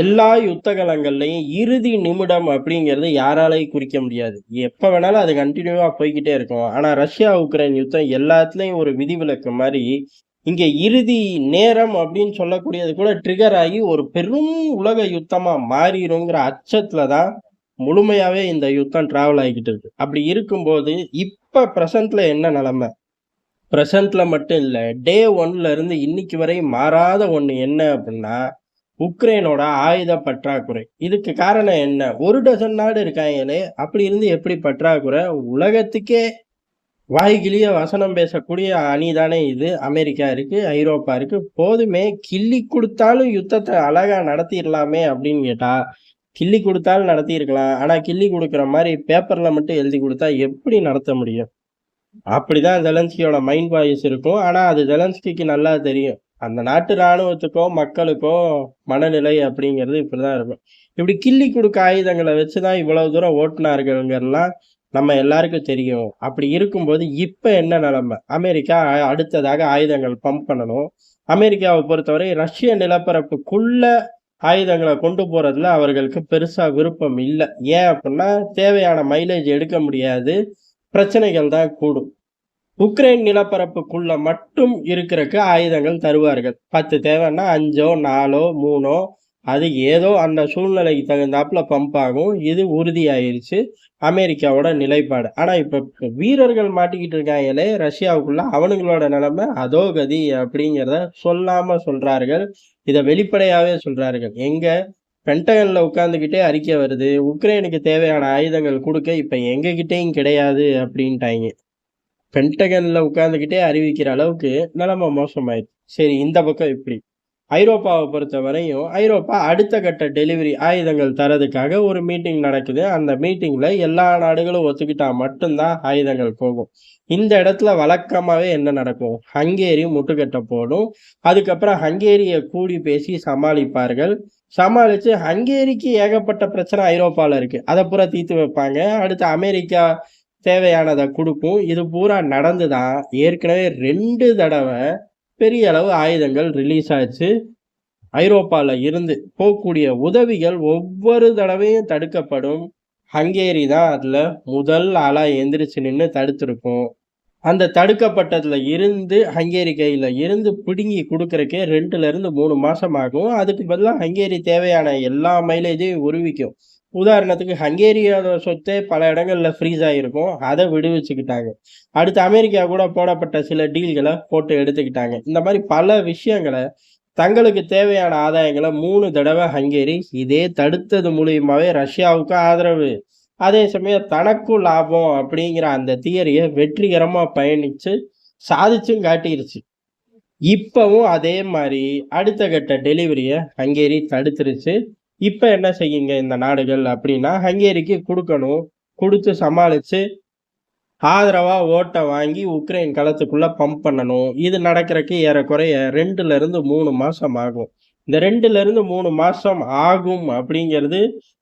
எல்லா யுத்தகலங்கள்லையும் இறுதி நிமிடம் அப்படிங்கிறது யாராலையும் குறிக்க முடியாது. எப்போ வேணாலும் அது கண்டினியூவாக போய்க்கிட்டே இருக்கும். ஆனால் ரஷ்யா, உக்ரைன் யுத்தம் எல்லாத்துலேயும் ஒரு விதிவிலக்கு மாதிரி இங்கே இறுதி நேரம் அப்படின்னு சொல்லக்கூடியது கூட ட்ரிகர் ஆகி ஒரு பெரும் உலக யுத்தமாக மாறிடுங்கிற அச்சத்தில் தான் முழுமையாகவே இந்த யுத்தம் ட்ராவல் ஆகிக்கிட்டு இருக்கு. அப்படி இருக்கும்போது, இப்போ ப்ரெசண்ட்டில் என்ன நிலமை ப்ரெசண்ட்டில் மட்டும் இல்லை டே ஒன்ல இருந்து இன்னைக்கு வரை மாறாத ஒன்று என்ன அப்படின்னா, உக்ரைனோட ஆயுத பற்றாக்குறை. இதுக்கு காரணம் என்ன? ஒரு டசன் நாடு இருக்காங்களே, அப்படி இருந்து எப்படி பற்றாக்குறை? உலகத்துக்கே வாய்கிளிய வசனம் பேசக்கூடிய அணி தானே இது. அமெரிக்கா இருக்கு, ஐரோப்பா இருக்கு. போதுமே கிள்ளி கொடுத்தாலும் யுத்தத்தை அழகா நடத்திடலாமே அப்படின்னு கேட்டா, கிள்ளி கொடுத்தாலும் நடத்தியிருக்கலாம். ஆனா கிள்ளி கொடுக்குற மாதிரி பேப்பர்ல மட்டும் எழுதி கொடுத்தா எப்படி நடத்த முடியும்? அப்படிதான் ஜெலன்ஸ்கியோட மைண்ட் வாய்ஸ் இருக்கும். ஆனா அது ஜெலன்ஸ்கிக்கு நல்லா தெரியும். அந்த நாட்டு இராணுவத்துக்கோ மக்களுக்கோ மனநிலை அப்படிங்கிறது இப்படிதான் இருக்கும். இப்படி கிள்ளி கொடுக்க ஆயுதங்களை வச்சு தான் இவ்வளவு தூரம் ஓட்டுனார்கள்ங்கிறலாம் நம்ம எல்லாருக்கும் தெரியும். அப்படி இருக்கும்போது இப்ப என்ன நிலைமை? அமெரிக்கா அடுத்ததாக ஆயுதங்கள் பம்ப் பண்ணணும். அமெரிக்காவை பொறுத்தவரை ரஷ்ய நிலப்பரப்புக்குள்ள ஆயுதங்களை கொண்டு போறதுல அவர்களுக்கு பெருசா விருப்பம் இல்லை ஏன் அப்படின்னா, தேவையான மைலேஜ் எடுக்க முடியாது. பிரச்சனைகள் தான் கூடும். உக்ரைன் நிலப்பரப்புக்குள்ள மட்டும் இருக்கிறக்கு ஆயுதங்கள் தருவார்கள். 10 தேவைன்னா 5ஓ, 4ஓ, 3ஓ அது ஏதோ அந்த சூழ்நிலைக்கு தகுந்தாப்புல பம்ப் ஆகும். இது உறுதியாயிருச்சு. அமெரிக்காவோட நிலைப்பாடு. ஆனா இப்ப வீரர்கள் மாட்டிக்கிட்டு இருக்காங்களே ரஷ்யாவுக்குள்ள, அவனுங்களோட நிலைமை அதோ கதி அப்படிங்கிறத சொல்லாம சொல்றார்கள். இதை வெளிப்படையாவே சொல்றார்கள். எங்க? பென்டகன்ல உட்காந்துக்கிட்டே அறிக்கை வருது. உக்ரைனுக்கு தேவையான ஆயுதங்கள் கொடுக்க இப்ப எங்ககிட்டேயும் கிடையாது அப்படின்ட்டாய்ங்க. பென்டகனில் உட்காந்துக்கிட்டே அறிவிக்கிற அளவுக்கு நிலைமை மோசமாயிடுச்சு சரி இந்த பக்கம் இப்படி. ஐரோப்பாவ பொறுத்தவரையும், ஐரோப்பா அடுத்த கட்ட டெலிவரி ஆயுதங்கள் தரதுக்காக ஒரு மீட்டிங் நடக்குது. அந்த மீட்டிங்கில் எல்லா நாடுகளும் ஒத்துக்கிட்டால் மட்டும்தான் ஆயுதங்கள் போகும். இந்த இடத்துல வழக்கமாகவே என்ன நடக்கும்? ஹங்கேரி முட்டுக்கட்ட போடும். அதுக்கப்புறம் ஹங்கேரியை கூடி பேசி சமாளிப்பார்கள். சமாளித்து ஹங்கேரிக்கு ஏகப்பட்ட பிரச்சனை ஐரோப்பாவில் இருக்குது அதை பூரா தீர்த்து வைப்பாங்க. அடுத்து அமெரிக்கா தேவையானதை கொடுக்கும் இது பூரா நடந்து தான் ஏற்கனவே ரெண்டு தடவை பெரிய அளவு ஆயுதங்கள் ரிலீஸ் ஆச்சு. ஐரோப்பாவில் இருந்து போகக்கூடிய உதவிகள் ஒவ்வொரு தடவையும் தடுக்கப்படும். ஹங்கேரி தான் அதில் முதல் ஆளாக எந்திரிச்சு நின்று தடுத்திருக்கும். அந்த தடுக்கப்பட்டதில் இருந்து ஹங்கேரி கையில் இருந்து பிடுங்கி குடுக்கறக்கே 2ல இருந்து 3 மாசம் ஆகும். அதுக்கு பதிலாக ஹங்கேரி தேவையான எல்லா மைலேஜையும் உருவிக்கும். உதாரணத்துக்கு ஹங்கேரியோட சொத்தே பல இடங்களில் ஃப்ரீஸ் ஆகியிருக்கும் அதை விடுவிச்சுக்கிட்டாங்க. அடுத்து அமெரிக்கா கூட போடப்பட்ட சில டீல்களை போட்டு எடுத்துக்கிட்டாங்க. இந்த மாதிரி பல விஷயங்களை தங்களுக்கு தேவையான ஆதாயங்களை மூணு தடவை ஹங்கேரி இதே தடுத்தது மூலியமாகவே ரஷ்யாவுக்கு ஆதரவு. அதே சமயம் தனக்கும் லாபம் அப்படிங்கிற அந்த தியரியை வெற்றிகரமாக பயணித்து சாதிச்சும் காட்டிருச்சு. இப்போவும் அதே மாதிரி அடுத்த கட்ட டெலிவரியை ஹங்கேரி தடுத்துருச்சு. இப்போ என்ன செய்யுங்க இந்த நாடுகள் அப்படின்னா, ஹங்கேரிக்கு கொடுக்கணும் கொடுத்து சமாளித்து ஆதரவாக ஓட்டை வாங்கி உக்ரைன் களத்துக்குள்ளே பம்ப் பண்ணணும். இது நடக்கிறக்கு ஏறக்குறைய ரெண்டுலேருந்து மூணு மாதம் ஆகும். இந்த ரெண்டுலேருந்து மூணு மாதம் ஆகும் அப்படிங்கிறது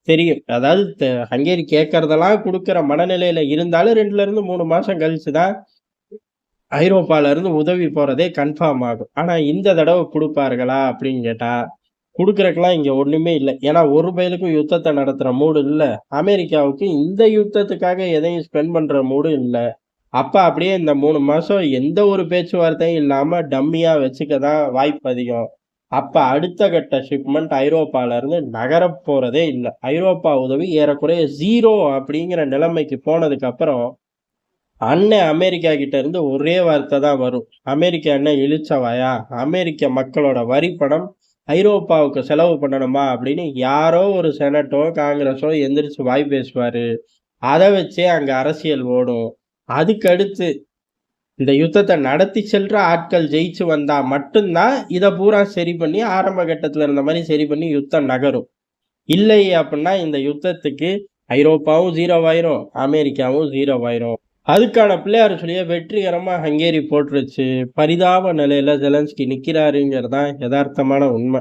தெரியும். அதாவது ஹங்கேரி கேட்கறதெல்லாம் கொடுக்குற மனநிலையில் இருந்தாலும் ரெண்டுலேருந்து மூணு மாதம் கழிச்சு தான் ஐரோப்பால இருந்து உதவி போகிறதே கன்ஃபார்ம் ஆகும். ஆனால் இந்த தடவை கொடுப்பார்களா அப்படின்னு கேட்டால் கொடுக்குறக்கெல்லாம் இங்கே ஒன்றுமே இல்லை. ஏன்னா ஒரு பயலுக்கும் யுத்தத்தை நடத்துகிற மூடு இல்லை. அமெரிக்காவுக்கு இந்த யுத்தத்துக்காக எதையும் ஸ்பெண்ட் பண்ணுற மூடு இல்லை. அப்போ அப்படியே இந்த மூணு மாதம் எந்த ஒரு பேச்சுவார்த்தையும் இல்லாமல் டம்மியாக வச்சுக்க தான் வாய்ப்பு அதிகம். அப்போ அடுத்த கட்ட ஷிப்மெண்ட் ஐரோப்பால இருந்து நகரப் போறதே ஐரோப்பா உதவி ஏறக்குறைய ஜீரோ அப்படிங்கிற நிலைமைக்கு போனதுக்கப்புறம் அண்ணன் அமெரிக்கா கிட்ட இருந்து ஒரே வார்த்தை தான் வரும். அமெரிக்கா அண்ணன் இழிச்சவாயா? அமெரிக்க மக்களோட வரி பணம் ஐரோப்பாவுக்கு செலவு பண்ணணுமா? அப்படின்னு யாரோ ஒரு செனட்டோ, காங்கிரஸோ எந்திரிச்சு வாய் பேசுவார் அதை வச்சே அங்கே அரசியல் ஓடும். அதுக்கடுத்து இந்த யுத்தத்தை நடத்தி செல்ற ஆட்கள் ஜெயிச்சு வந்தா மட்டும்தான் இதை பூரா சரி பண்ணி ஆரம்ப கட்டத்தில் இருந்த மாதிரி சரி பண்ணி யுத்தம் நகரும். இல்லை அப்படின்னா இந்த யுத்தத்துக்கு ஐரோப்பாவும் 0 ஆயிரும். அமெரிக்காவும் 0 ஆயிரும். அதுக்கான பிள்ளையார் சொல்லிய வெற்றிகரமாக ஹங்கேரி போட்டுருச்சு. பரிதாப நிலையில் ஜெலன்ஸ்கி நிற்கிறாருங்கிறது தான் எதார்த்தமான உண்மை.